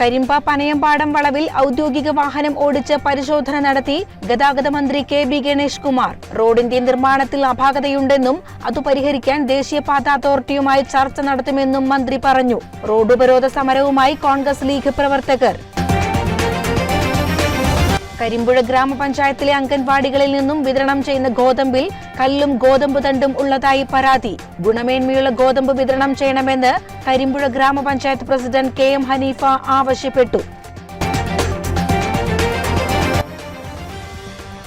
കരിമ്പ പനയമ്പാടം വളവിൽ ഔദ്യോഗിക വാഹനം ഓടിച്ച് പരിശോധന നടത്തി ഗതാഗത മന്ത്രി കെ ബി ഗണേഷ് കുമാർ. റോഡിന്റെ നിർമ്മാണത്തിൽ അപാകതയുണ്ടെന്നും അത് പരിഹരിക്കാൻ ദേശീയപാത അതോറിറ്റിയുമായി ചർച്ച നടത്തുമെന്നും മന്ത്രി പറഞ്ഞു. റോഡ് സമരവുമായി കോൺഗ്രസ് ലീഗ് പ്രവർത്തകർ കരിമ്പുഴ ഗ്രാമപഞ്ചായത്തിലെ അംഗൻവാടികളിൽ നിന്നും വിതരണം ചെയ്യുന്ന ഗോതമ്പിൽ കല്ലും ഗോതമ്പ് തണ്ടും ഉള്ളതായി പരാതി. ഗുണമേന്മയുള്ള ഗോതമ്പ് വിതരണം ചെയ്യണമെന്ന് കരിമ്പുഴ ഗ്രാമപഞ്ചായത്ത് പ്രസിഡന്റ് കെ എം ഹനീഫ ആവശ്യപ്പെട്ടു.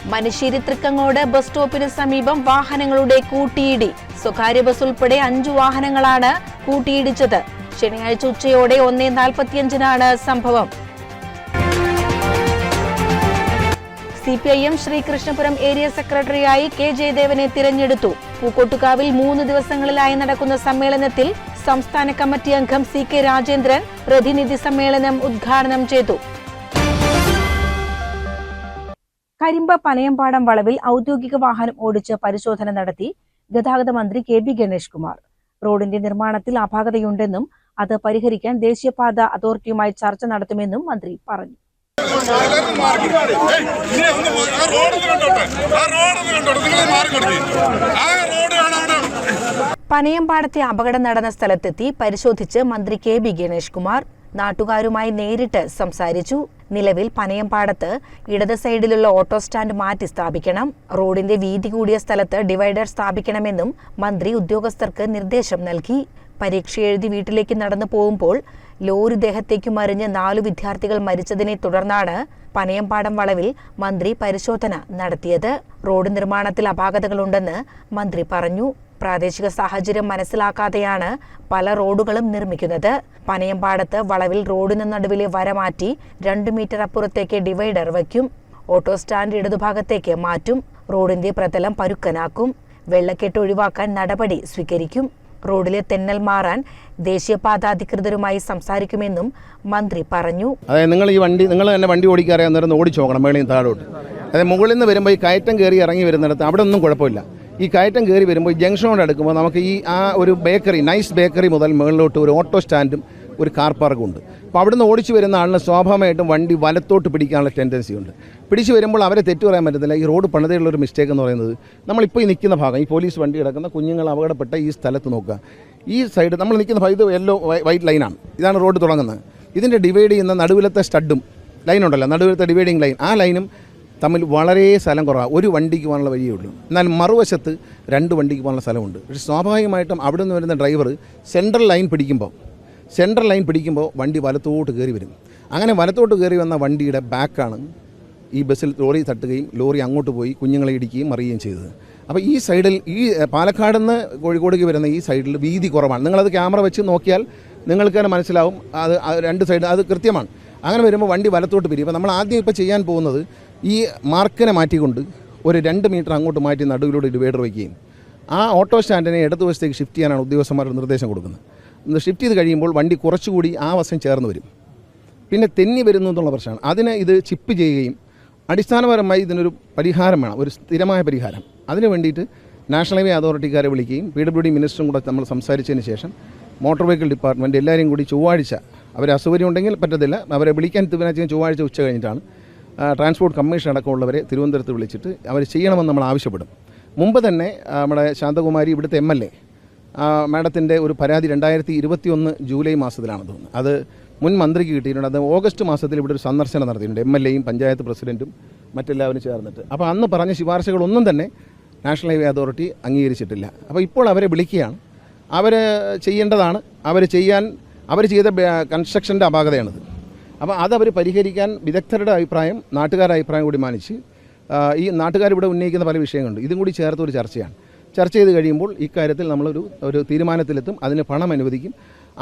മനുഷ്യരി തൃക്കങ്ങോട് ബസ് സ്റ്റോപ്പിന് സമീപം വാഹനങ്ങളുടെ കൂട്ടിയിടി. സ്വകാര്യ ബസ് ഉൾപ്പെടെ അഞ്ചു വാഹനങ്ങളാണ് കൂട്ടിയിടിച്ചത്. ശനിയാഴ്ച ഉച്ചയോടെ ഒന്നേ നാൽപ്പത്തിയഞ്ചിനാണ് സംഭവം. C P I M Sreekrishnapuram area സെക്രട്ടറിയായി കെ ജയദേവനെ തിരഞ്ഞെടുത്തു. പൂക്കോട്ടുകാവിൽ മൂന്ന് ദിവസങ്ങളിലായി നടക്കുന്ന സമ്മേളനത്തിൽ സംസ്ഥാന കമ്മിറ്റി അംഗം സി കെ രാജേന്ദ്രൻ പ്രതിനിധി സമ്മേളനം ഉദ്ഘാടനം ചെയ്തു. കരിമ്പ പനയമ്പാടം വളവിൽ ഔദ്യോഗിക വാഹനം ഓടിച്ച് പരിശോധന നടത്തി ഗതാഗത മന്ത്രി കെ ബി ഗണേഷ് കുമാർ റോഡിന്റെ നിർമ്മാണത്തിൽ അപാകതയുണ്ടെന്നും അത് പരിഹരിക്കാൻ ദേശീയപാത അതോറിറ്റിയുമായി ചർച്ച നടത്തുമെന്നും മന്ത്രി പറഞ്ഞു. പനയമ്പാടത്തെ അപകടം നടന്ന സ്ഥലത്തെത്തി പരിശോധിച്ച് മന്ത്രി കെ ബി ഗണേഷ് കുമാർ നാട്ടുകാരുമായി നേരിട്ട് സംസാരിച്ചു. നിലവിൽ പനയമ്പാടത്ത് ഇടത് സൈഡിലുള്ള ഓട്ടോ സ്റ്റാൻഡ് മാറ്റി സ്ഥാപിക്കണം. റോഡിന്റെ വീതി കൂടിയ സ്ഥലത്ത് ഡിവൈഡർ സ്ഥാപിക്കണമെന്നും മന്ത്രി ഉദ്യോഗസ്ഥർക്ക് നിർദ്ദേശം നൽകി. പരീക്ഷ എഴുതി വീട്ടിലേക്ക് നടന്നു പോകുമ്പോൾ ലോറി ദേഹത്തേക്ക് മറിഞ്ഞ് നാലു വിദ്യാർത്ഥികൾ മരിച്ചതിനെ തുടർന്നാണ് പനയമ്പാടം വളവിൽ മന്ത്രി പരിശോധന നടത്തിയത്. റോഡ് നിർമ്മാണത്തിൽ അപാകതകളുണ്ടെന്ന് മന്ത്രി പറഞ്ഞു. പ്രാദേശിക സാഹചര്യം മനസ്സിലാക്കാതെയാണ് പല റോഡുകളും നിർമ്മിക്കുന്നത്. പനയമ്പാടത്ത് വളവിൽ റോഡിന് നടുവിലെ വര മാറ്റി രണ്ട് മീറ്റർ അപ്പുറത്തേക്ക് ഡിവൈഡർ വയ്ക്കും. ഓട്ടോ സ്റ്റാൻഡ് ഇടതുഭാഗത്തേക്ക് മാറ്റും. റോഡിന്റെ പ്രതലം പരുക്കനാക്കും. വെള്ളക്കെട്ട് ഒഴിവാക്കാൻ നടപടി സ്വീകരിക്കും. റോഡിലെ തെന്നൽ മാറാൻ ദേശീയപാത അധികൃതരുമായി സംസാരിക്കുമെന്നും മന്ത്രി പറഞ്ഞു. അതായത് നിങ്ങൾ ഈ വണ്ടി നിങ്ങൾ തന്നെ വണ്ടി ഓടിക്കാറിയാൻ നേരം ഓടിച്ചു നോക്കണം മേളയും താഴോട്ട്. അതായത് മുകളിൽ നിന്ന് വരുമ്പോൾ ഈ കയറ്റം കയറി ഇറങ്ങി വരുന്നിടത്ത് അവിടെ ഒന്നും കുഴപ്പമില്ല. ഈ കയറ്റം കയറി വരുമ്പോൾ ജംഗ്ഷനോട് അടുക്കുമ്പോൾ നമുക്ക് ഈ ആ ഒരു ബേക്കറി നൈസ് ബേക്കറി മുതൽ മുകളിലോട്ട് ഒരു ഓട്ടോ സ്റ്റാൻഡും ഒരു കാർ പാർക്കും ഉണ്ട്. അപ്പോൾ അവിടുന്ന് ഓടിച്ചു വരുന്ന ആളിന് സ്വാഭാവികമായിട്ടും വണ്ടി വലത്തോട്ട് പിടിക്കാനുള്ള ടെൻഡൻസി ഉണ്ട്. പിടിച്ചു വരുമ്പോൾ അവരെ തെറ്റു പറയാൻ പറ്റത്തില്ല. ഈ റോഡ് പണിതയുള്ള ഒരു മിസ്റ്റേക്ക് എന്ന് പറയുന്നത് നമ്മളിപ്പോൾ ഈ നിൽക്കുന്ന ഭാഗം ഈ പോലീസ് വണ്ടി കിടക്കുന്ന കുഞ്ഞുങ്ങൾ അപകടപ്പെട്ട ഈ സ്ഥലത്ത് നോക്കുക. ഈ സൈഡ് നമ്മൾ നിൽക്കുന്ന ഇത് യെല്ലോ വൈറ്റ് ലൈനാണ് ഇതാണ് റോഡ് തുടങ്ങുന്നത്. ഇതിന്റെ ഡിവൈഡ് ചെയ്യുന്ന നടുവിലത്തെ സ്റ്റഡും ലൈനുണ്ടല്ലോ നടുവിലത്തെ ഡിവൈഡിങ് ലൈൻ ആ ലൈനും തമ്മിൽ വളരെ സ്ഥലം കുറവാണ് ഒരു വണ്ടിക്ക് പോകാനുള്ള വഴിയേ ഉള്ളൂ. എന്നാൽ മറുവശത്ത് രണ്ട് വണ്ടിക്ക് പോകാനുള്ള സ്ഥലമുണ്ട്. പക്ഷേ സ്വാഭാവികമായിട്ടും അവിടെ നിന്ന് വരുന്ന ഡ്രൈവർ സെൻട്രൽ ലൈൻ പിടിക്കുമ്പോൾ സെൻട്രൽ ലൈൻ പിടിക്കുമ്പോൾ വണ്ടി വലത്തോട്ട് കയറി വരും. അങ്ങനെ വലത്തോട്ട് കയറി വന്ന വണ്ടിയുടെ ബാക്കാണ് ഈ ബസ്സിൽ ലോറി തട്ടുകയും ലോറി അങ്ങോട്ട് പോയി കുഞ്ഞുങ്ങളെ ഇടിക്കുകയും മറിയുകയും ചെയ്തത്. അപ്പോൾ ഈ സൈഡിൽ ഈ പാലക്കാട് നിന്ന് കോഴിക്കോടേക്ക് വരുന്ന ഈ സൈഡിൽ വീതി കുറവാണ്. നിങ്ങളത് ക്യാമറ വെച്ച് നോക്കിയാൽ നിങ്ങൾക്ക് തന്നെ മനസ്സിലാവും. അത് രണ്ട് സൈഡ് അത് കൃത്യമാണ്. അങ്ങനെ വരുമ്പോൾ വണ്ടി വലത്തോട്ട് പിരിയും. അപ്പോൾ നമ്മൾ ആദ്യം ഇപ്പോൾ ചെയ്യാൻ പോകുന്നത് ഈ മാർക്കിനെ മാറ്റിക്കൊണ്ട് ഒരു രണ്ട് മീറ്റർ അങ്ങോട്ട് മാറ്റി നടുവിലൂടെ ഡിവൈഡർ വയ്ക്കുകയും ആ ഓട്ടോ സ്റ്റാൻഡിനെ ഇടതുവശത്തേക്ക് ഷിഫ്റ്റ് ചെയ്യാനാണ് ഉദ്യോഗസ്ഥന്മാർ നിർദ്ദേശം കൊടുക്കുന്നത്. ഷിഫ്റ്റ് ചെയ്ത് കഴിയുമ്പോൾ വണ്ടി കുറച്ചുകൂടി ആ വശം ചേർന്ന് വരും. പിന്നെ തെന്നി വരുന്നു എന്നുള്ള പ്രശ്നമാണ്. അതിന് ഇത് ചിപ്പ് ചെയ്യുകയും അടിസ്ഥാനപരമായി ഇതിനൊരു പരിഹാരം വേണം ഒരു സ്ഥിരമായ പരിഹാരം. അതിനു വേണ്ടിയിട്ട് നാഷണൽ ഹൈവേ അതോറിറ്റിക്കാരെ വിളിക്കുകയും പി ഡബ്ല്യു ഡി മിനിസ്റ്ററും കൂടെ നമ്മൾ സംസാരിച്ചതിന് ശേഷം മോട്ടോർ വെഹിക്കിൾ ഡിപ്പാർട്ട്മെന്റ് എല്ലാവരും കൂടി ചൊവ്വാഴ്ച അവർ അസൗകര്യം ഉണ്ടെങ്കിൽ പറ്റത്തില്ല. അവരെ വിളിക്കാൻ തീരുമാനിച്ചാൽ ചൊവ്വാഴ്ച ഉച്ച കഴിഞ്ഞിട്ടാണ് ട്രാൻസ്പോർട്ട് കമ്മീഷൻ അടക്കമുള്ളവരെ തിരുവനന്തപുരത്ത് വിളിച്ചിട്ട് അവർ ചെയ്യണമെന്ന് നമ്മൾ ആവശ്യപ്പെടും. മുമ്പ് തന്നെ നമ്മുടെ ശാന്തകുമാരി ഇവിടുത്തെ എം എൽ എ മാഡത്തിന്റെ ഒരു പരാതി രണ്ടായിരത്തി ഇരുപത്തി ഒന്ന് ജൂലൈ മാസത്തിലാണ് തോന്നുന്നത് അത് മുൻ മന്ത്രിക്ക് കിട്ടിയിട്ടുണ്ട്. അത് ഓഗസ്റ്റ് മാസത്തിൽ ഇവിടെ ഒരു സന്ദർശനം നടത്തിയിട്ടുണ്ട്. എം എൽ എയും പഞ്ചായത്ത് പ്രസിഡന്റും മറ്റെല്ലാവരും ചേർന്നിട്ട്. അപ്പോൾ അന്ന് പറഞ്ഞ ശുപാർശകളൊന്നും തന്നെ നാഷണൽ ഹൈവേ അതോറിറ്റി അംഗീകരിച്ചിട്ടില്ല. അപ്പോൾ ഇപ്പോൾ അവരെ വിളിക്കുകയാണ്. അവർ ചെയ്യേണ്ടതാണ്. അവർ ചെയ്യാൻ അവർ ചെയ്ത കൺസ്ട്രക്ഷന്റെ അപാകതയാണിത്. അപ്പോൾ അതവർ പരിഹരിക്കാൻ വിദഗ്ധരുടെ അഭിപ്രായം നാട്ടുകാരുടെ അഭിപ്രായം കൂടി മാനിച്ച് ഈ നാട്ടുകാരിവിടെ ഉന്നയിക്കുന്ന പല വിഷയങ്ങളുണ്ട്. ഇതും കൂടി ചേർത്ത് ഒരു ചർച്ചയാണ്. ചർച്ച ചെയ്ത് കഴിയുമ്പോൾ ഇക്കാര്യത്തിൽ നമ്മളൊരു ഒരു തീരുമാനത്തിലെത്തും അതിന് പണം അനുവദിക്കും.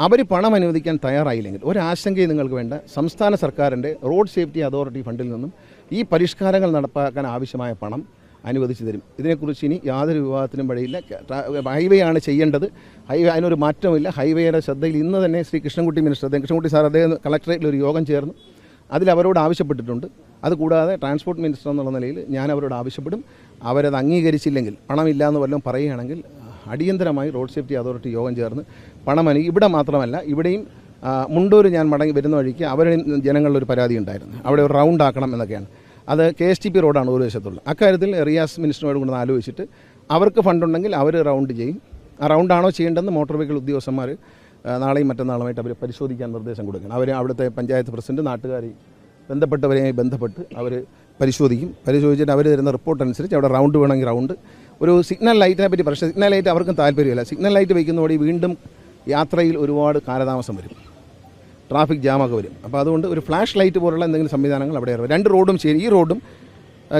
അവർ പണം അനുവദിക്കാൻ തയ്യാറായില്ലെങ്കിൽ ഒരാശങ്കയും നിങ്ങൾക്ക് വേണ്ട. സംസ്ഥാന സർക്കാരിന്റെ റോഡ് സേഫ്റ്റി അതോറിറ്റി ഫണ്ടിൽ നിന്നും ഈ പരിഷ്കാരങ്ങൾ നടപ്പാക്കാൻ ആവശ്യമായ പണം അനുവദിച്ചു തരും. ഇതിനെക്കുറിച്ച് ഇനി യാതൊരു വിവാദത്തിനും വഴിയില്ല. ഹൈവേ ആണ് ചെയ്യേണ്ടത്. ഹൈവേ അതിനൊരു മാറ്റമില്ല ഹൈവേയുടെ ശ്രദ്ധയിൽ ഇന്ന് തന്നെ ശ്രീ കൃഷ്ണൻകുട്ടി മിനിസ്റ്റർ അദ്ദേഹം കൃഷ്ണൻകുട്ടി സാർ അദ്ദേഹം കളക്ടറേറ്റിൽ ഒരു യോഗം ചേർന്നു. അതിൽ അവരോട് ആവശ്യപ്പെട്ടിട്ടുണ്ട്. അതുകൂടാതെ ട്രാൻസ്പോർട്ട് മിനിസ്റ്റർ എന്നുള്ള നിലയിൽ ഞാൻ അവരോട് ആവശ്യപ്പെടും. അവരത് അംഗീകരിച്ചില്ലെങ്കിൽ പണമില്ല എന്ന് വല്ലതും പറയുകയാണെങ്കിൽ അടിയന്തരമായി റോഡ് സേഫ്റ്റി അതോറിറ്റി യോഗം ചേർന്ന് പണം ഇവിടെ മാത്രമല്ല ഇവിടെയും മുണ്ടൂർ ഞാൻ മടങ്ങി വരുന്ന വഴിക്ക് അവരുടെ ജനങ്ങളിലൊരു പരാതി ഉണ്ടായിരുന്നു. അവിടെ ഒരു റൗണ്ട് ആക്കണം എന്നൊക്കെയാണ്. അത് കെ എസ് ടി പി റോഡാണ് ഒരു വശത്തുള്ളത്. അക്കാര്യത്തിൽ റിയാസ് മിനിസ്റ്ററോട് ഒന്ന് ആലോചിച്ചിട്ട് അവർക്ക് ഫണ്ടുണ്ടെങ്കിൽ അവർ റൗണ്ട് ചെയ്യും. ആ റൗണ്ടാണോ ചെയ്യേണ്ടതെന്ന് മോട്ടോർ വെഹിക്കിൾ ഉദ്യോഗസ്ഥന്മാർ നാളെയും മറ്റന്നാളുമായിട്ട് അവർ പരിശോധിക്കാൻ നിർദ്ദേശം കൊടുക്കണം. അവർ അവിടുത്തെ പഞ്ചായത്ത് പ്രസിഡന്റ് നാട്ടുകാരെയും ബന്ധപ്പെട്ടവരെയും ബന്ധപ്പെട്ട് അവർ പരിശോധിക്കും. പരിശോധിച്ചിട്ട് അവർ തരുന്ന റിപ്പോർട്ട് അനുസരിച്ച് അവിടെ റൗണ്ട് വേണമെങ്കിൽ റൗണ്ട് ഒരു സിഗ്നൽ ലൈറ്റിനെ പറ്റി പ്രശ്നം. സിഗ്നൽ ലൈറ്റ് അവർക്കും താല്പര്യമില്ല. സിഗ്നൽ ലൈറ്റ് വയ്ക്കുന്നതോടെ വീണ്ടും യാത്രയിൽ ഒരുപാട് കാലതാമസം വരും. ട്രാഫിക് ജാമൊക്കെ വരും. അപ്പോൾ അതുകൊണ്ട് ഒരു ഫ്ലാഷ് ലൈറ്റ് പോലുള്ള എന്തെങ്കിലും സംവിധാനങ്ങൾ അവിടെ ഇറങ്ങും. രണ്ട് റോഡും ശരി. ഈ റോഡും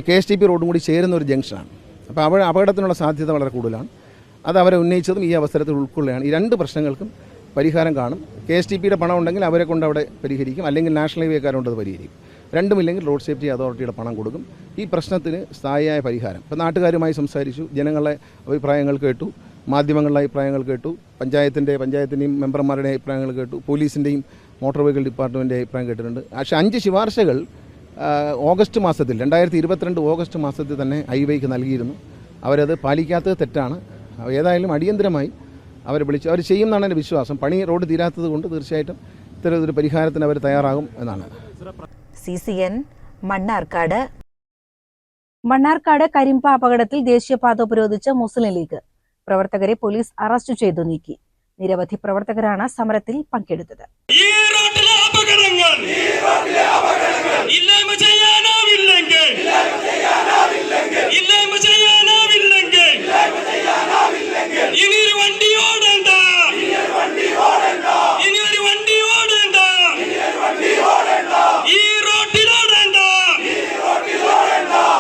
കെ എസ് ടി പി റോഡും കൂടി ചേരുന്ന ഒരു ജംഗ്ഷനാണ് അപ്പോൾ അവിടെ അപകടത്തിനുള്ള സാധ്യത വളരെ കൂടുതലാണ്. അത് അവരെ ഉന്നയിച്ചതും ഈ അവസരത്തിൽ ഉൾക്കൊള്ളുകയാണ്. ഈ രണ്ട് പ്രശ്നങ്ങൾക്കും പരിഹാരം കാണും. കെ എസ് ടി പിയുടെ പണം ഉണ്ടെങ്കിൽ അവരെ കൊണ്ട് അവിടെ പരിഹരിക്കും. അല്ലെങ്കിൽ നാഷണൽ ഹൈവേക്കാരുണ്ട് അത് പരിഹരിക്കും. രണ്ടുമില്ലെങ്കിൽ റോഡ് സേഫ്റ്റി അതോറിറ്റിയുടെ പണം കൊടുക്കും. ഈ പ്രശ്നത്തിന് സ്ഥായിയായ പരിഹാരം. ഇപ്പോൾ നാട്ടുകാരുമായി സംസാരിച്ചു ജനങ്ങളുടെ അഭിപ്രായങ്ങൾ കേട്ടു മാധ്യമങ്ങളുടെ അഭിപ്രായങ്ങൾ കേട്ടു പഞ്ചായത്തിന്റെ പഞ്ചായത്തിന്റെയും മെമ്പർമാരുടെ അഭിപ്രായങ്ങൾ കേട്ടു പോലീസിന്റെയും മോട്ടോർ വെഹിക്കിൾ ഡിപ്പാർട്ട്മെന്റിന്റെ അഭിപ്രായം കേട്ടിട്ടുണ്ട്. പക്ഷേ അഞ്ച് ശുപാർശകൾ ഓഗസ്റ്റ് മാസത്തിൽ രണ്ടായിരത്തി ഇരുപത്തിരണ്ട് ഓഗസ്റ്റ് മാസത്തിൽ തന്നെ ഹൈവേക്ക് നൽകിയിരുന്നു. അവരത് പാലിക്കാത്തത് തെറ്റാണ്. ഏതായാലും അടിയന്തരമായി അവരെ വിളിച്ച് അവർ ചെയ്യുമെന്നാണ് എന്റെ വിശ്വാസം. പണി റോഡ് തീരാത്തത് കൊണ്ട് തീർച്ചയായിട്ടും ഇത്തരത്തിലൊരു പരിഹാരത്തിന് അവർ തയ്യാറാകും എന്നാണ്. C C N Mannarkkad. Mannarkkad Karimba അപകടത്തിൽ ദേശീയപാത ഉപരോധിച്ച മുസ്ലിം ലീഗ്. പ്രവർത്തകരെ പോലീസ് അറസ്റ്റ് ചെയ്തു നീക്കി. നിരവധി പ്രവർത്തകരാണ് സമരത്തിൽ പങ്കെടുത്തത്. ഈ റോഡിലെ അപകടങ്ങൾ ഇല്ലായ്മ ചെയ്യാനാവില്ലെങ്കിൽ ഇല്ലായ്മ ചെയ്യാനാവില്ലെങ്കിൽ ഇനി ഒരു വണ്ടി ഓടണ്ട ഇനി ഒരു വണ്ടി ഓടണ്ട ഈ റോഡിൽ ഓടണ്ട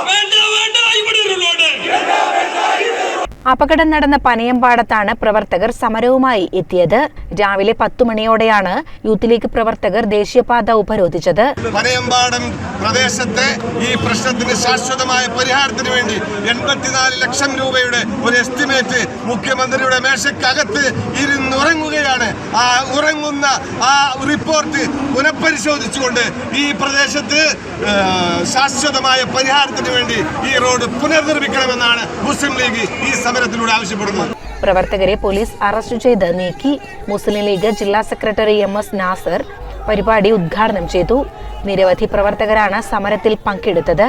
വേണ്ട വേണ്ട ഇവിടെ ഒരു റോഡ് അപകടം നടന്ന പനയമ്പാടത്താണ് പ്രവർത്തകർ സമരവുമായി എത്തിയത്. രാവിലെ പത്തു മണിയോടെയാണ് യൂത്ത് ലീഗ് പ്രവർത്തകർ ദേശീയപാത ഉപരോധിച്ചത്. പനയമ്പാടം പ്രദേശത്തെ ഈ പ്രശ്നത്തിന് ശാശ്വതമായ പരിഹാരത്തിന് വേണ്ടി എൺപത്തിനാല് ലക്ഷം രൂപയുടെ ഒരു എസ്റ്റിമേറ്റ് മുഖ്യമന്ത്രിയുടെ മേശക്കകത്ത് ഇരുന്നുറങ്ങുകയാണ്. ആ ഉറങ്ങുന്ന ആ റിപ്പോർട്ട് പുനഃപരിശോധിച്ചുകൊണ്ട് ഈ പ്രദേശത്ത് ശാശ്വതമായ പരിഹാരത്തിന് വേണ്ടി ഈ റോഡ് പുനർനിർമ്മിക്കണമെന്നാണ് മുസ്ലിം ലീഗ് ഈ സമരത്തിലൂടെ ആവശ്യപ്പെടുന്നത്. പ്രവർത്തകരെ പോലീസ് അറസ്റ്റ് ചെയ്ത് നീക്കി. മുസ്ലിം ലീഗ് ജില്ലാ സെക്രട്ടറി എം എസ് നാസർ പരിപാടി ഉദ്ഘാടനം ചെയ്തു. നിരവധി പ്രവർത്തകരാണ് സമരത്തിൽ പങ്കെടുത്തത്.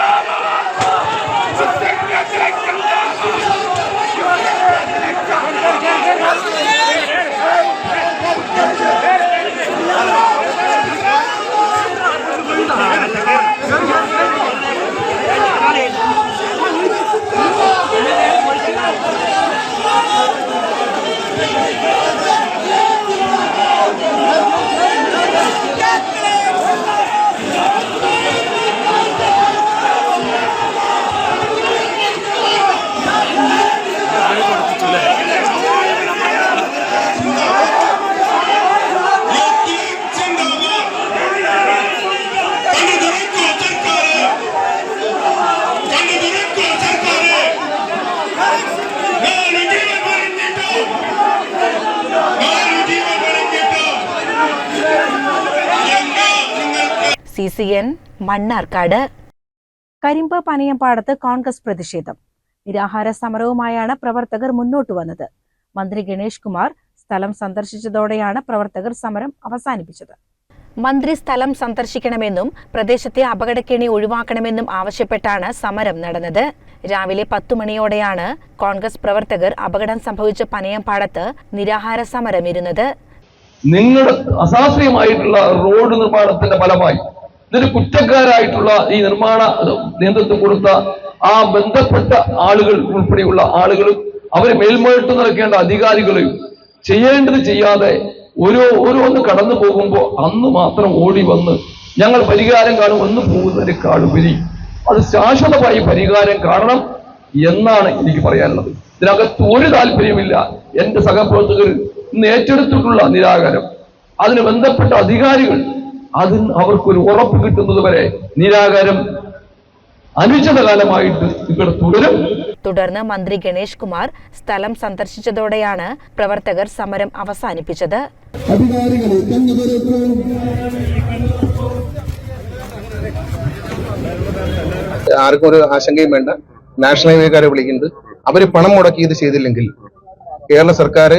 C C N Mannarkkad. Karimba പനയമ്പാടത്ത് Congress പ്രതിഷേധം. നിരാഹാര സമരവുമായാണ് പ്രവർത്തകർ മുന്നോട്ട് വന്നത്. മന്ത്രി ഗണേഷ് കുമാർ സ്ഥലം സന്ദർശിച്ചതോടെയാണ് പ്രവർത്തകർ സമരം അവസാനിപ്പിച്ചത്. മന്ത്രി സ്ഥലം സന്ദർശിക്കണമെന്നും പ്രദേശത്തെ അപകടക്കെണി ഒഴിവാക്കണമെന്നും ആവശ്യപ്പെട്ടാണ് സമരം നടന്നത്. രാവിലെ പത്തു മണിയോടെയാണ് കോൺഗ്രസ് പ്രവർത്തകർ അപകടം സംഭവിച്ച പനയമ്പാടത്ത് നിരാഹാര സമരം ഇരുന്നത് നിങ്ങൾ അശാസ്ത്രീയമായിട്ടുള്ള റോഡ് നിർമ്മാണത്തിന്റെ ഫലമായി ഇതിന് കുറ്റക്കാരായിട്ടുള്ള ഈ നിർമ്മാണ നേതൃത്വം കൊടുത്ത ആ ബന്ധപ്പെട്ട ആളുകൾ ഉൾപ്പെടെയുള്ള ആളുകളും അവരെ മേൽമോട്ട് നടക്കേണ്ട അധികാരികളെയും ചെയ്യേണ്ടത് ചെയ്യാതെ ഓരോ ഓരോന്ന് കടന്നു പോകുമ്പോൾ അന്ന് മാത്രം ഓടി വന്ന് ഞങ്ങൾ പരിഹാരം കാണും എന്ന് പോകുന്നതിനേക്കാളുപരി അത് ശാശ്വതമായി പരിഹാരം കാണണം എന്നാണ് എനിക്ക് പറയാനുള്ളത്. ഇതിനകത്ത് ഒരു താല്പര്യമില്ല എന്റെ സഹപ്രവർത്തകർ ഇന്ന് ഏറ്റെടുത്തിട്ടുള്ള നിരാകരം അതിന് ബന്ധപ്പെട്ട അധികാരികൾ അതിന് അവർക്കൊരു ഉറപ്പ് കിട്ടുന്നത് വരെ നിരാകാരം അനിശ്ചിതകാലമായിട്ട് ഇവിടെ തുടരും. തുടർന്ന് മന്ത്രി ഗണേഷ് കുമാർ സ്ഥലം സന്ദർശിച്ചതോടെയാണ് പ്രവർത്തകർ സമരം അവസാനിപ്പിച്ചത്. ആർക്കും ഒരു ആശങ്കയും വേണ്ട. നാഷണൽ ഹൈവേക്കാരെ വിളിക്കുന്നുണ്ട്. അവർ പണം മുടക്കി ഇത് ചെയ്തില്ലെങ്കിൽ കേരള സർക്കാർ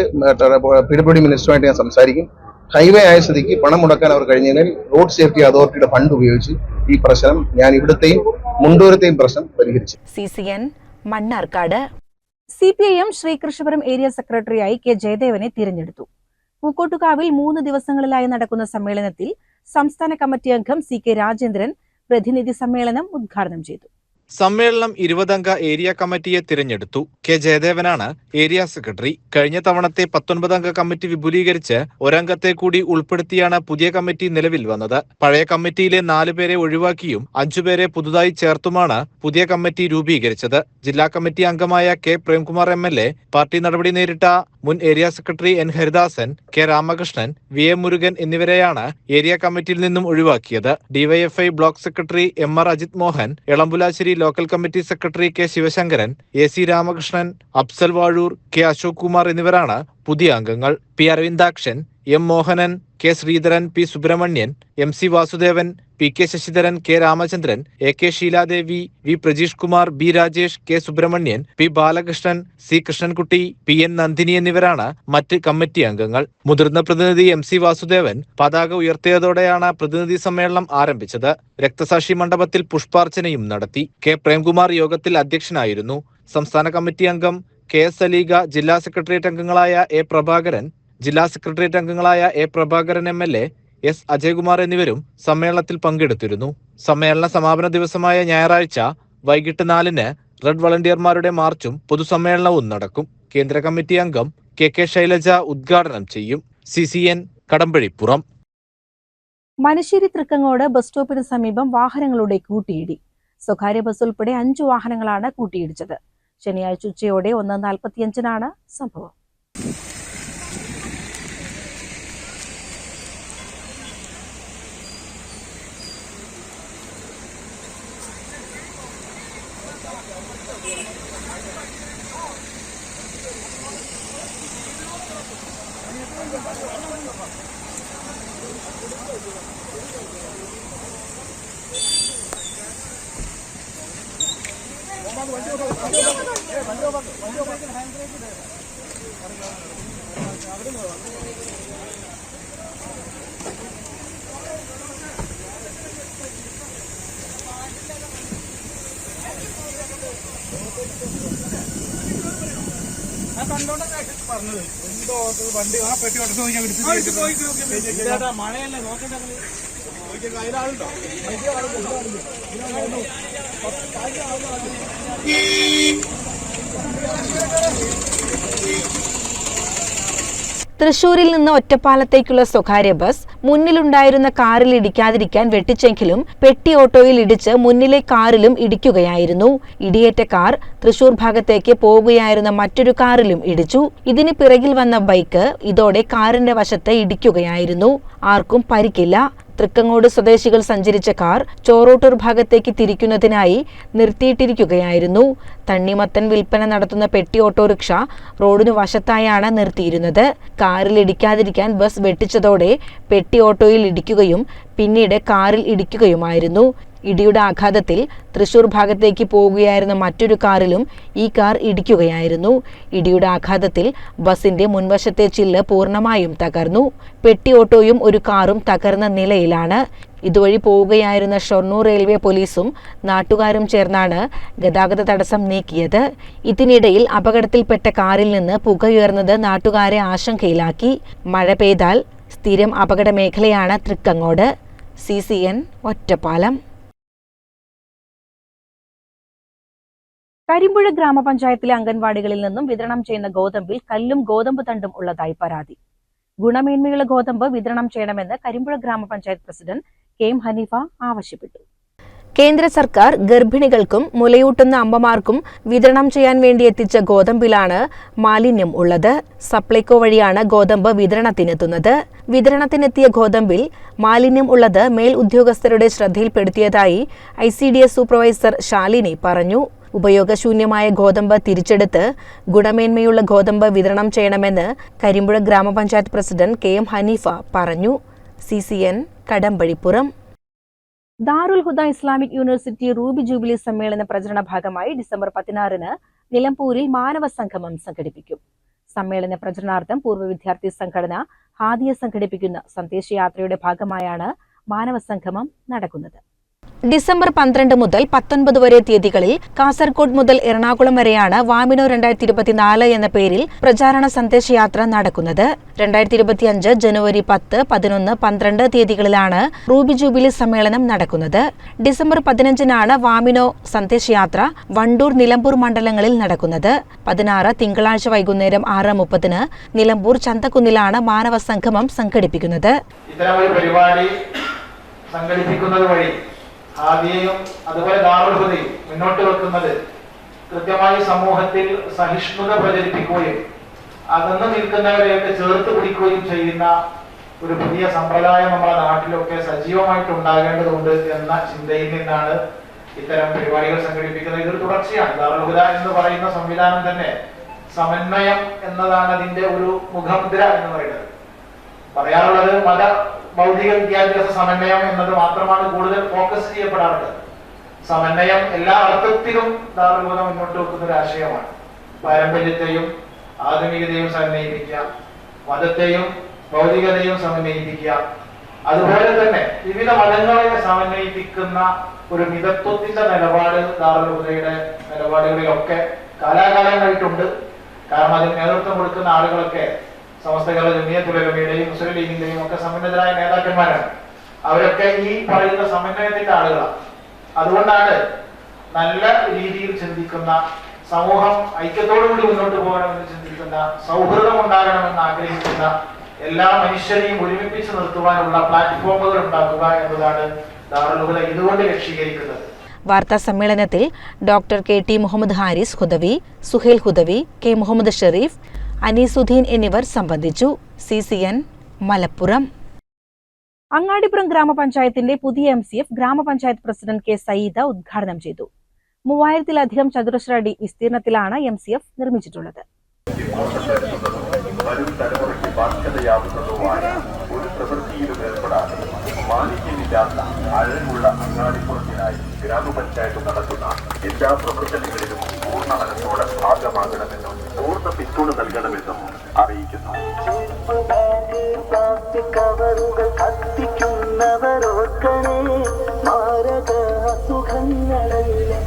പിടിപൊടി മിനിസ്റ്ററുമായിട്ട് ഞാൻ സംസാരിക്കും. ഹൈവേ ആയ സ്ഥിതിക്ക് പണം മുടക്കാൻ അവർ കഴിഞ്ഞാൽ റോഡ് സേഫ്റ്റി അതോറിറ്റിയുടെ ഫണ്ട് ഉപയോഗിച്ച് ഈ പ്രശ്നം ഞാൻ ഇവിടുത്തെയും മുണ്ടൂരത്തെയും പ്രശ്നം പരിഹരിച്ചു. C C N Mannarkkad. C P I M Sreekrishnapuram area സെക്രട്ടറിയായി കെ ജയദേവനെ തിരഞ്ഞെടുത്തു. പൂക്കോട്ടുകാവിൽ മൂന്ന് ദിവസങ്ങളിലായി നടക്കുന്ന സമ്മേളനത്തിൽ സംസ്ഥാന കമ്മിറ്റി അംഗം സി കെ രാജേന്ദ്രൻ പ്രതിനിധി സമ്മേളനം ഉദ്ഘാടനം ചെയ്തു. സമ്മേളനം ഇരുപതംഗ ഏരിയ കമ്മിറ്റിയെ തിരഞ്ഞെടുത്തു. കെ ജയദേവനാണ് ഏരിയ സെക്രട്ടറി. കഴിഞ്ഞ തവണത്തെ പത്തൊൻപതംഗ കമ്മിറ്റി വിപുലീകരിച്ച് ഒരംഗത്തെ കൂടി ഉൾപ്പെടുത്തിയാണ് പുതിയ കമ്മിറ്റി നിലവിൽ വന്നത്. പഴയ കമ്മിറ്റിയിലെ നാല് പേരെ ഒഴിവാക്കിയും അഞ്ചുപേരെ പുതുതായി ചേർത്തുമാണ് പുതിയ കമ്മിറ്റി രൂപീകരിച്ചത്. ജില്ലാ കമ്മിറ്റി അംഗമായ കെ പ്രേംകുമാർ എ പാർട്ടി നടപടി നേരിട്ട മുൻ area secretary N Haridasan K Ramakrishnan V A Murugan എന്നിവരെയാണ് ഏരിയ കമ്മിറ്റിയിൽ നിന്നും ഒഴിവാക്കിയത്. DYFI block secretary M R Ajith Mohan Elambulassery local committee secretary K Sivasankaran A C Ramakrishnan Afsal Vazhoor K Ashok Kumar എന്നിവരാണ് പുതിയ അംഗങ്ങൾ. P Aravindakshan M Mohanan K Sreedharan P Subramanian M C Vasudevan P K Sasidharan K Ramachandran A K Sheeladevi V Prajeesh Kumar B Rajesh K Subramanian P Balakrishnan C Krishnankutty P N Nandini എന്നിവരാണ് മറ്റ് committee അംഗങ്ങൾ. മുതിർന്ന പ്രതിനിധി M C Vasudevan പതാക ഉയർത്തിയതോടെയാണ് പ്രതിനിധി സമ്മേളനം ആരംഭിച്ചത്. രക്തസാക്ഷി മണ്ഡപത്തിൽ പുഷ്പാർച്ചനയും നടത്തി. കെ പ്രേംകുമാർ യോഗത്തിൽ അധ്യക്ഷനായിരുന്നു. സംസ്ഥാന കമ്മിറ്റി അംഗം കെ എസ് അലീഗ ജില്ലാ സെക്രട്ടേറിയറ്റ് അംഗങ്ങളായ എ പ്രഭാകരൻ ജില്ലാ സെക്രട്ടേറിയറ്റ് അംഗങ്ങളായ A Prabhakaran M L A S Ajaykumar എന്നിവരും സമ്മേളനത്തിൽ പങ്കെടുത്തിരുന്നു. സമ്മേളന സമാപന ദിവസമായ ഞായറാഴ്ച വൈകിട്ട് നാലിന് റെഡ് വളണ്ടിയർമാരുടെ മാർച്ചും പൊതുസമ്മേളനവും നടക്കും. കേന്ദ്ര കമ്മിറ്റി അംഗം കെ കെ ശൈലജ ഉദ്ഘാടനം ചെയ്യും. C C N Kadambazhipuram. Manissery Thrikkangode bus സ്റ്റോപ്പിന് സമീപം വാഹനങ്ങളുടെ കൂട്ടിയിടി. സ്വകാര്യ ബസ് ഉൾപ്പെടെ അഞ്ചു വാഹനങ്ങളാണ് കൂട്ടിയിടിച്ചത്. ശനിയാഴ്ച ഉച്ചയോടെ ഒന്ന് നാൽപ്പത്തിയഞ്ചിനാണ് സംഭവം. പറഞ്ഞത് എന്തോ വണ്ടി ആ പെട്ടി ഉടച്ചു നോക്കിയാൽ മഴയല്ലേ നോക്കണ്ട തൃശൂരിൽ നിന്ന് ഒറ്റപ്പാലത്തേക്കുള്ള സ്വകാര്യ ബസ് മുന്നിലുണ്ടായിരുന്ന കാറിൽ ഇടിക്കാതിരിക്കാൻ വെട്ടിച്ചെങ്കിലും പെട്ടി ഓട്ടോയിൽ ഇടിച്ച് മുന്നിലെ കാറിലും ഇടിക്കുകയായിരുന്നു. ഇടിയേറ്റ കാർ തൃശൂർ ഭാഗത്തേക്ക് പോവുകയായിരുന്ന മറ്റൊരു കാറിലും ഇടിച്ചു. ഇതിന് പിറകിൽ വന്ന ബൈക്ക് ഇതോടെ കാറിന്റെ വശത്ത് ഇടിക്കുകയായിരുന്നു. ആർക്കും പരിക്കില്ല. തൃക്കങ്ങോട് സ്വദേശികൾ സഞ്ചരിച്ച കാർ ചോറോട്ടൂർ ഭാഗത്തേക്ക് തിരിക്കുന്നതിനായി നിർത്തിയിട്ടിരിക്കുകയായിരുന്നു. തണ്ണിമത്തൻ വിൽപ്പന നടത്തുന്ന പെട്ടി ഓട്ടോറിക്ഷ റോഡിനു വശത്തായാണ് നിർത്തിയിരുന്നത്. കാറിൽ ഇടിക്കാതിരിക്കാൻ ബസ് വെട്ടിച്ചതോടെ പെട്ടി ഓട്ടോയിൽ ഇടിക്കുകയും പിന്നീട് കാറിൽ ഇടിക്കുകയുമായിരുന്നു. ഇടിയുടെ ആഘാതത്തിൽ തൃശൂർ ഭാഗത്തേക്ക് പോവുകയായിരുന്ന മറ്റൊരു കാറിലും ഈ കാർ ഇടിക്കുകയായിരുന്നു. ഇടിയുടെ ആഘാതത്തിൽ ബസിന്റെ മുൻവശത്തെ ചില്ല് പൂർണമായും തകർന്നു. പെട്ടി ഓട്ടോയും ഒരു കാറും തകർന്ന നിലയിലാണ്. ഇതുവഴി പോവുകയായിരുന്ന ഷൊർണൂർ റെയിൽവേ പോലീസും നാട്ടുകാരും ചേർന്നാണ് ഗതാഗത തടസ്സം നീക്കിയത്. ഇതിനിടയിൽ അപകടത്തിൽപ്പെട്ട കാറിൽ നിന്ന് പുകയുയർന്നത് നാട്ടുകാരെ ആശങ്കയിലാക്കി. മഴ പെയ്താൽ സ്ഥിരം അപകട മേഖലയാണ് Thrikkangode. C C N Ottapalam. Karimpuzha ഗ്രാമപഞ്ചായത്തിലെ അംഗൻവാടികളിൽ നിന്നും വിതരണം ചെയ്യുന്ന ഗോതമ്പിൽ കല്ലും ഗോതമ്പ് തണ്ടും ഉള്ളതായി പരാതി. ഗുണമേന്മയുള്ള ഗോതമ്പ് വിതരണം ചെയ്യണമെന്ന് കരിമ്പുഴ ഗ്രാമപഞ്ചായത്ത് പ്രസിഡന്റ് കെ എം ഹനീഫ ആവശ്യപ്പെട്ടു. കേന്ദ്ര സർക്കാർ ഗർഭിണികൾക്കും മുലയൂട്ടുന്ന അമ്മമാർക്കും വിതരണം ചെയ്യാൻ വേണ്ടി എത്തിച്ച ഗോതമ്പിലാണ് മാലിന്യം ഉള്ളത്. സപ്ലൈകോ വഴിയാണ് ഗോതമ്പ് വിതരണത്തിനെത്തുന്നത്. വിതരണത്തിനെത്തിയ ഗോതമ്പിൽ മാലിന്യം ഉള്ളത് മേൽ ഉദ്യോഗസ്ഥരുടെ ശ്രദ്ധയിൽപ്പെടുത്തിയതായി ഐ സൂപ്പർവൈസർ ശാലിനി പറഞ്ഞു. ഉപയോഗശൂന്യമായ ഗോതമ്പ് തിരിച്ചെടുത്ത് ഗുണമേന്മയുള്ള ഗോതമ്പ് വിതരണം ചെയ്യണമെന്ന് കരിമ്പുഴ ഗ്രാമപഞ്ചായത്ത് പ്രസിഡന്റ് കെ എം ഹനീഫ പറഞ്ഞു. C C N Kadambazhipuram. Darul Huda Islamic university ruby jubilee സമ്മേളന പ്രചരണ ഭാഗമായി ഡിസംബർ പതിനാറിന് നിലമ്പൂരിൽ മാനവ സംഗമം സംഘടിപ്പിക്കും. സമ്മേളന പ്രചരണാർത്ഥം പൂർവ വിദ്യാർത്ഥി സംഘടന ഹാദിയ സംഘടിപ്പിക്കുന്ന സന്ദേശയാത്രയുടെ ഭാഗമായാണ് മാനവ സംഗമം നടക്കുന്നത്. ഡിസംബർ പന്ത്രണ്ട് മുതൽ പത്തൊൻപത് വരെ തീയതികളിൽ കാസർകോട് മുതൽ എറണാകുളം വരെയാണ് വാമിനോ രണ്ടായിരത്തി ഇരുപത്തിനാല് എന്ന പേരിൽ പ്രചാരണ സന്ദേശയാത്ര നടക്കുന്നത്. രണ്ടായിരത്തി ഇരുപത്തിയഞ്ച് ജനുവരി പത്ത് പതിനൊന്ന് പന്ത്രണ്ട് തീയതികളിലാണ് റൂബി ജൂബിലി സമ്മേളനം നടക്കുന്നത്. ഡിസംബർ പതിനഞ്ചിനാണ് വാമിനോ സന്ദേശയാത്ര വണ്ടൂർ നിലമ്പൂർ മണ്ഡലങ്ങളിൽ നടക്കുന്നത്. പതിനാറ് തിങ്കളാഴ്ച വൈകുന്നേരം ആറ് മുപ്പതിന് നിലമ്പൂർ ചന്തക്കുന്നിലാണ് മാനവ സംഗമം സംഘടിപ്പിക്കുന്നത്. ഇത്തരം പരിപാടി സംഘടിപ്പിക്കുന്നത് വഴി ഹാദിയയും അതുപോലെ ദാറുൽഹുദയും മുന്നോട്ട് വെക്കുന്നത് കൃത്യമായി സമൂഹത്തിൽ സഹിഷ്ണുത പ്രചരിപ്പിക്കുകയും അകന്നു നിൽക്കുന്നവരെയൊക്കെ ചേർത്ത് പിടിക്കുകയും ചെയ്യുന്ന ഒരു പുതിയ സമ്പ്രദായം നമ്മുടെ നാട്ടിലൊക്കെ സജീവമായിട്ട് ഉണ്ടാകേണ്ടതുണ്ട് എന്ന ചിന്തയിൽ നിന്നാണ് ഇത്തരം പരിപാടികൾ സംഘടിപ്പിക്കുന്നത്. ഇതൊരു തുടർച്ചയാണ്. ദാറുൽഹുദ എന്ന് പറയുന്ന സംവിധാനം തന്നെ സമന്വയം എന്നതാണ് അതിന്റെ ഒരു മുഖമുദ്ര എന്ന് പറയുന്നത്. പറയാറുള്ളത് മത ഭൗതിക വിദ്യാഭ്യാസ സമന്വയം എന്നത് മാത്രമാണ് കൂടുതൽ ഫോക്കസ് ചെയ്യപ്പെടാറുള്ളത്. സമന്വയം എല്ലാ അർത്ഥത്തിലും ദാറുൽഹുദ മുന്നോട്ട് വെക്കുന്ന ഒരു ആശയമാണ്. പാരമ്പര്യത്തെയും ആധുനികതയും സമന്വയിപ്പിക്കുക മതത്തെയും ഭൗതികതയും സമന്വയിപ്പിക്കുക. അതുപോലെ തന്നെ വിവിധ മതങ്ങളെ സമന്വയിപ്പിക്കുന്ന ഒരു മിതത്വത്തിന്റെ നിലപാട് ധാർമ്മികതയുടെ നിലപാടുകളിലൊക്കെ കാലാകാലങ്ങളായിട്ടുണ്ട്. കാരണം അതിന് നേതൃത്വം കൊടുക്കുന്ന ആളുകളൊക്കെ സമസ്ത ജമിയത്തുലമയുടെയും മുസ്ലിം ലീഗിന്റെയും ഒക്കെ സമന്വിതരായ നേതാക്കന്മാരാണ്. അവരൊക്കെ ഈ പറയുന്ന സമന്വയത്തിന്റെ ആളുകളാണ് അതുകൊണ്ടാണ് നല്ല രീതിയിൽ ചിന്തിക്കുന്ന സമൂഹം ഐക്യത്തോടുകൂടി മുന്നോട്ട് പോകണമെന്ന് ചിന്തിക്കുന്ന സൗഹൃദം ഉണ്ടാകണമെന്ന് ആഗ്രഹിക്കുന്ന എല്ലാ മനുഷ്യരെയും ഒരുമിപ്പിച്ച് നിർത്തുവാനുള്ള പ്ലാറ്റ്ഫോമുകൾ ഉണ്ടാക്കുക എന്നതാണ് ദാറുലുഹുദ ഇതുകൊണ്ട് ലക്ഷീകരിക്കുന്നത് വാർത്താ സമ്മേളനത്തിൽ doctor K T Muhammad Haris Hudawi Suhail Hudawi K Muhammad Sharif Aneesuddin എന്നിവർ സംബന്ധിച്ചു. C C N Malappuram. Angadipuram ഗ്രാമപഞ്ചായത്തിന്റെ പുതിയ എം സി എഫ് ഗ്രാമപഞ്ചായത്ത് പ്രസിഡന്റ് കെ സയ്യിദ ഉദ്ഘാടനം ചെയ്തു. മൂവായിരത്തിലധികം ചതുരശ്ര അടി വിസ്തീർണത്തിലാണ് എം സി എഫ് നിർമ്മിച്ചിട്ടുള്ളത്. വരും തലമുറയ്ക്ക് ബാധ്യതയാവുന്നതുമായ ഒരു പ്രവൃത്തിയിലും ഏർപ്പെടാതെ മാലിന്യമില്ലാത്ത അഴകുള്ള അങ്ങാടിപ്പുറത്തിനായി ഗ്രാമപഞ്ചായത്ത് നടത്തുന്ന എല്ലാ പ്രവർത്തനങ്ങളിലും പൂർണ മനസ്സോടെ ഭാഗമാകണമെന്നും പൂർണ പിന്തുണ നൽകണമെന്നും അറിയിക്കുന്നു. കവറുകൾ കത്തിക്കുന്നവരോർക്കണേ മാരക അസുഖങ്ങളെല്ലാം?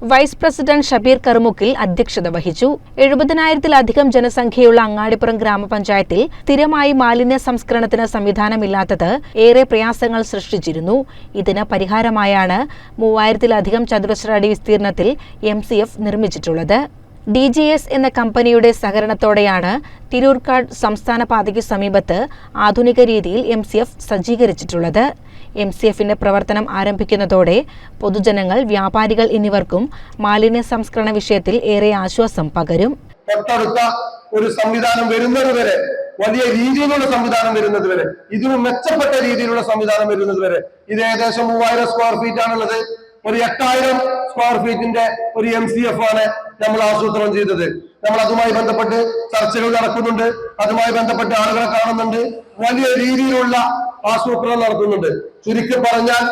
വൈസ് പ്രസിഡന്റ് ഷബീർ കറുമുക്കിൽ അധ്യക്ഷത വഹിച്ചു. എഴുപതിനായിരത്തിലധികം ജനസംഖ്യയുള്ള അങ്ങാടിപ്പുറം ഗ്രാമപഞ്ചായത്തിൽ സ്ഥിരമായി മാലിന്യ സംസ്കരണത്തിന് സംവിധാനമില്ലാത്തത് ഏറെ പ്രയാസങ്ങൾ സൃഷ്ടിച്ചിരുന്നു. ഇതിന് പരിഹാരമായാണ് മൂവായിരത്തിലധികം ചതുരശ്ര അടി വിസ്തീർണത്തിൽ എം നിർമ്മിച്ചിട്ടുള്ളത്. ഡി ജി എസ് എന്ന കമ്പനിയുടെ സഹകരണത്തോടെയാണ് തിരൂർക്കാട് സംസ്ഥാന പാതയ്ക്ക് സമീപത്ത് ആധുനിക രീതിയിൽ എം സജ്ജീകരിച്ചിട്ടുള്ളത്. എം സി എഫിന്റെ പ്രവർത്തനം ആരംഭിക്കുന്നതോടെ പൊതുജനങ്ങൾ വ്യാപാരികൾ എന്നിവർക്കും മാലിന്യ സംസ്കരണ വിഷയത്തിൽ ഏറെ ആശ്വാസം പകരും. തൊട്ടടുത്ത ഒരു സംവിധാനം വരുന്നത് വരെ വലിയ രീതിയിലുള്ള സംവിധാനം വരുന്നത് വരെ ഇതിന് മെച്ചപ്പെട്ട രീതിയിലുള്ള സംവിധാനം വരുന്നത് വരെ ഇത് ഏകദേശം മൂവായിരം സ്ക്വയർ ഫീറ്റ് ആണുള്ളത്. ഒരു എട്ടായിരം സ്ക്വയർ ഫീറ്റിന്റെ ഒരു എം സി എഫ് ആണ് നമ്മൾ ആസൂത്രണം ചെയ്തത്. നമ്മൾ അതുമായി ബന്ധപ്പെട്ട് ചർച്ചകൾ നടക്കുന്നുണ്ട്. അതുമായി ബന്ധപ്പെട്ട് ആളുകളെ കാണുന്നുണ്ട്. വലിയ രീതിയിലുള്ള ആസൂത്രണം നടത്തുന്നുണ്ട്. ചുരുക്കി പറഞ്ഞാൽ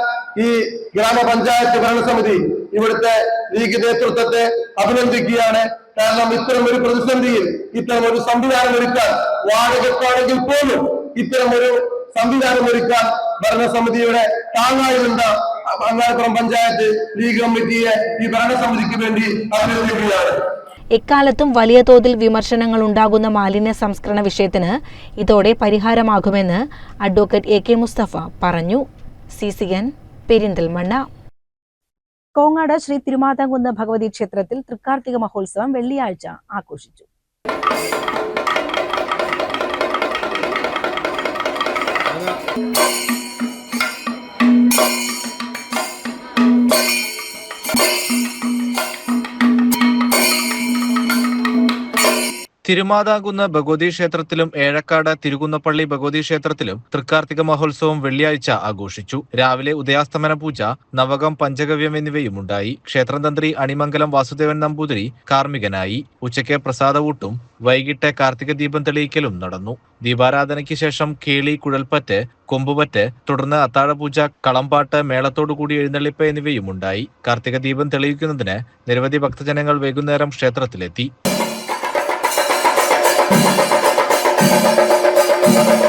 ഈ ഗ്രാമപഞ്ചായത്ത് ഭരണസമിതി ഇവിടുത്തെ ലീഗ് നേതൃത്വത്തെ അഭിനന്ദിക്കുകയാണ്. കാരണം ഇത്തരം ഒരു പ്രതിസന്ധിയിൽ ഇത്തരം ഒരു സംവിധാനം ഒരുക്കാൻ വാടകക്കാണെങ്കിൽ പോലും ഇത്തരം ഒരു സംവിധാനം ഒരുക്കാൻ ഭരണസമിതിയുടെ താങ്ങായി നിന്ന അങ്ങാടിപ്പുറം പഞ്ചായത്ത് ലീഗ് കമ്മിറ്റിയെ ഈ ഭരണസമിതിക്ക് വേണ്ടി അഭ്യർത്ഥിക്കുകയാണ് എക്കാലത്തും വലിയ തോതിൽ വിമർശനങ്ങൾ ഉണ്ടാകുന്ന മാലിന്യ സംസ്കരണ വിഷയത്തിന് ഇതോടെ പരിഹാരമാകുമെന്ന് അഡ്വക്കേറ്റ് എ കെ മുസ്തഫ പറഞ്ഞു. C C N Perinthalmanna. Kongad Sree Thirumathamkunnu Bhagavathi ക്ഷേത്രത്തിൽ തൃക്കാർത്തിക മഹോത്സവം വെള്ളിയാഴ്ച ആഘോഷിച്ചു. Thank you. തിരുമാതാകുന്ന ഭഗവതി ക്ഷേത്രത്തിലും ഏഴക്കാട് തിരുകുന്നപ്പള്ളി ഭഗവതി ക്ഷേത്രത്തിലും തൃക്കാർത്തിക മഹോത്സവം വെള്ളിയാഴ്ച ആഘോഷിച്ചു. രാവിലെ ഉദയാസ്തമന പൂജ നവകം പഞ്ചഗവ്യം എന്നിവയും ഉണ്ടായി ക്ഷേത്രതന്ത്രി അണിമംഗലം വാസുദേവൻ നമ്പൂതിരി കാർമ്മികനായി. ഉച്ചയ്ക്ക് പ്രസാദവൂട്ടും വൈകിട്ട് കാർത്തിക ദീപം തെളിയിക്കലും നടന്നു. ദീപാരാധനയ്ക്ക് ശേഷം കേളി കുഴൽപ്പറ്റ് കൊമ്പുപറ്റ് തുടർന്ന് അത്താഴപൂജ കളമ്പാട്ട് മേളത്തോടുകൂടി എഴുന്നള്ളിപ്പ് എന്നിവയും ഉണ്ടായി കാർത്തിക ദീപം തെളിയിക്കുന്നതിന് നിരവധി ഭക്തജനങ്ങൾ വൈകുന്നേരം ക്ഷേത്രത്തിലെത്തി. Thank you.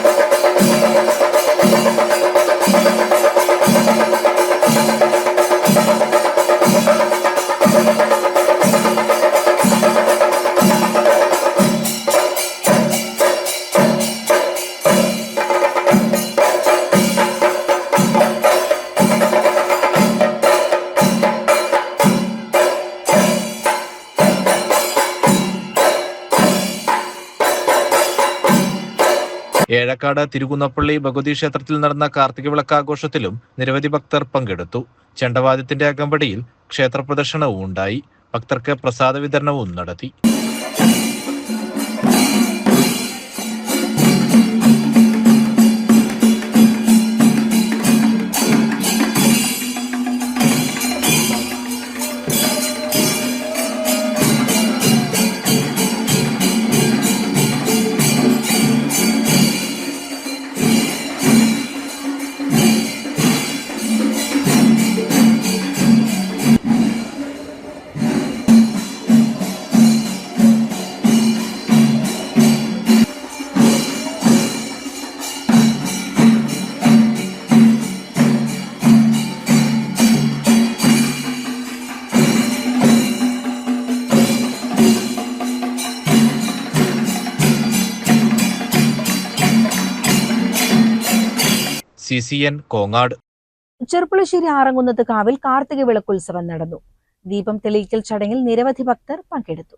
ഏഴക്കാട് തിരുകുന്നപ്പള്ളി ഭഗവതി ക്ഷേത്രത്തിൽ നടന്ന കാർത്തിക വിളക്കാഘോഷത്തിലും നിരവധി ഭക്തർ പങ്കെടുത്തു. ചെണ്ടവാദ്യത്തിന്റെ അകമ്പടിയിൽ ക്ഷേത്ര പ്രദർശനവും ഉണ്ടായി. ഭക്തർക്ക് പ്രസാദ വിതരണവും നടത്തി. C C N Kongad. Cherpulassery ആറങ്കുന്നത്ത് കാവിൽ കാർത്തിക വിളക്കുത്സവം നടന്നു. ദീപം തെളിയിക്കൽ ചടങ്ങിൽ നിരവധി ഭക്തർ പങ്കെടുത്തു.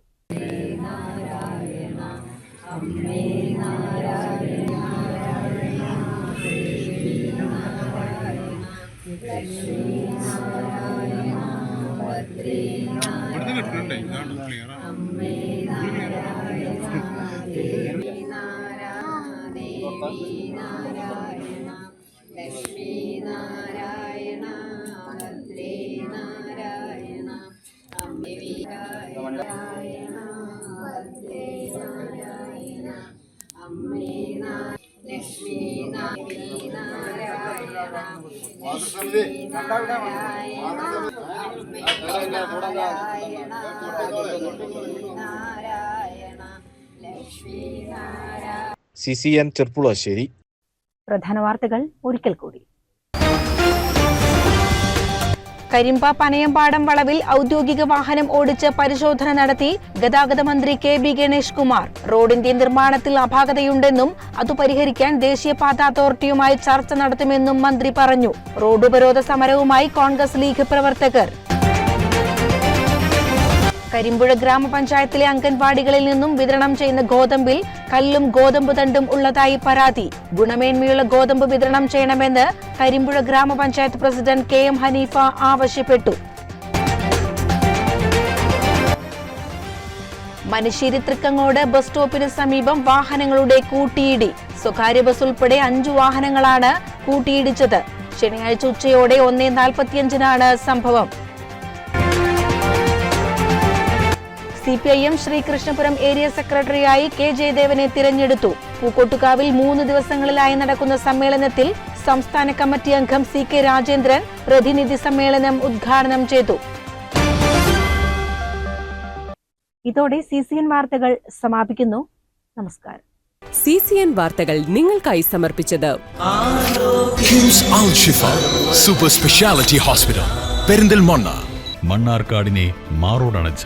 C C N Cherpulassery. പ്രധാന വാർത്തകൾ ഒരിക്കൽ കൂടി. കരിമ്പ പനയമ്പാടം വളവിൽ ഔദ്യോഗിക വാഹനം ഓടിച്ച് പരിശോധന നടത്തി ഗതാഗത മന്ത്രി കെ ബി ഗണേഷ് കുമാർ. റോഡിന്റെ നിർമ്മാണത്തിൽ അപാകതയുണ്ടെന്നും അത് പരിഹരിക്കാൻ ദേശീയപാത അതോറിറ്റിയുമായി ചർച്ച നടത്തുമെന്നും മന്ത്രി പറഞ്ഞു. റോഡുപരോധ സമരവുമായി കോൺഗ്രസ് ലീഗ് പ്രവർത്തകർ. കരിമ്പുഴ ഗ്രാമപഞ്ചായത്തിലെ അംഗൻവാടികളിൽ നിന്നും വിതരണം ചെയ്യുന്ന ഗോതമ്പിൽ കല്ലും ഗോതമ്പ് തണ്ടും ഉള്ളതായി പരാതി. ഗുണമേന്മയുള്ള ഗോതമ്പ് വിതരണം ചെയ്യണമെന്ന് കരിമ്പുഴ ഗ്രാമപഞ്ചായത്ത് പ്രസിഡന്റ് കെ എം ഹനീഫ ആവശ്യപ്പെട്ടു. മനുഷ്യരി തൃക്കങ്ങോട് ബസ് സ്റ്റോപ്പിന് സമീപം വാഹനങ്ങളുടെ കൂട്ടിയിടി. സ്വകാര്യ ബസ് ഉൾപ്പെടെ അഞ്ചു വാഹനങ്ങളാണ് കൂട്ടിയിടിച്ചത്. ശനിയാഴ്ച ഉച്ചയോടെ ഒന്നേ നാൽപ്പത്തിയഞ്ചിനാണ് സംഭവം. C P I M Sreekrishnapuram area സെക്രട്ടറിയായി കെ ജയദേവനെ തിരഞ്ഞെടുത്തു. പൂക്കോട്ടുകാവിൽ മൂന്ന് ദിവസങ്ങളിലായി നടക്കുന്ന സമ്മേളനത്തിൽ സംസ്ഥാന കമ്മിറ്റി അംഗം സി കെ രാജേന്ദ്രൻ പ്രതിനിധി സമ്മേളനം ഉദ്ഘാടനം ചെയ്തു. ഇതോടെ സി സി എൻ വാർത്തകൾ സമാപിക്കുന്നു. നമസ്കാരം. സി സി എൻ വാർത്തകൾ നിങ്ങൾക്കായി സമർപ്പിച്ചത് സൂപ്പർ സ്പെഷ്യാലിറ്റി ഹോസ്പിറ്റൽ പെരിന്തൽമണ്ണ മണ്ണാർക്കാടിനെ മാറോടണച്ച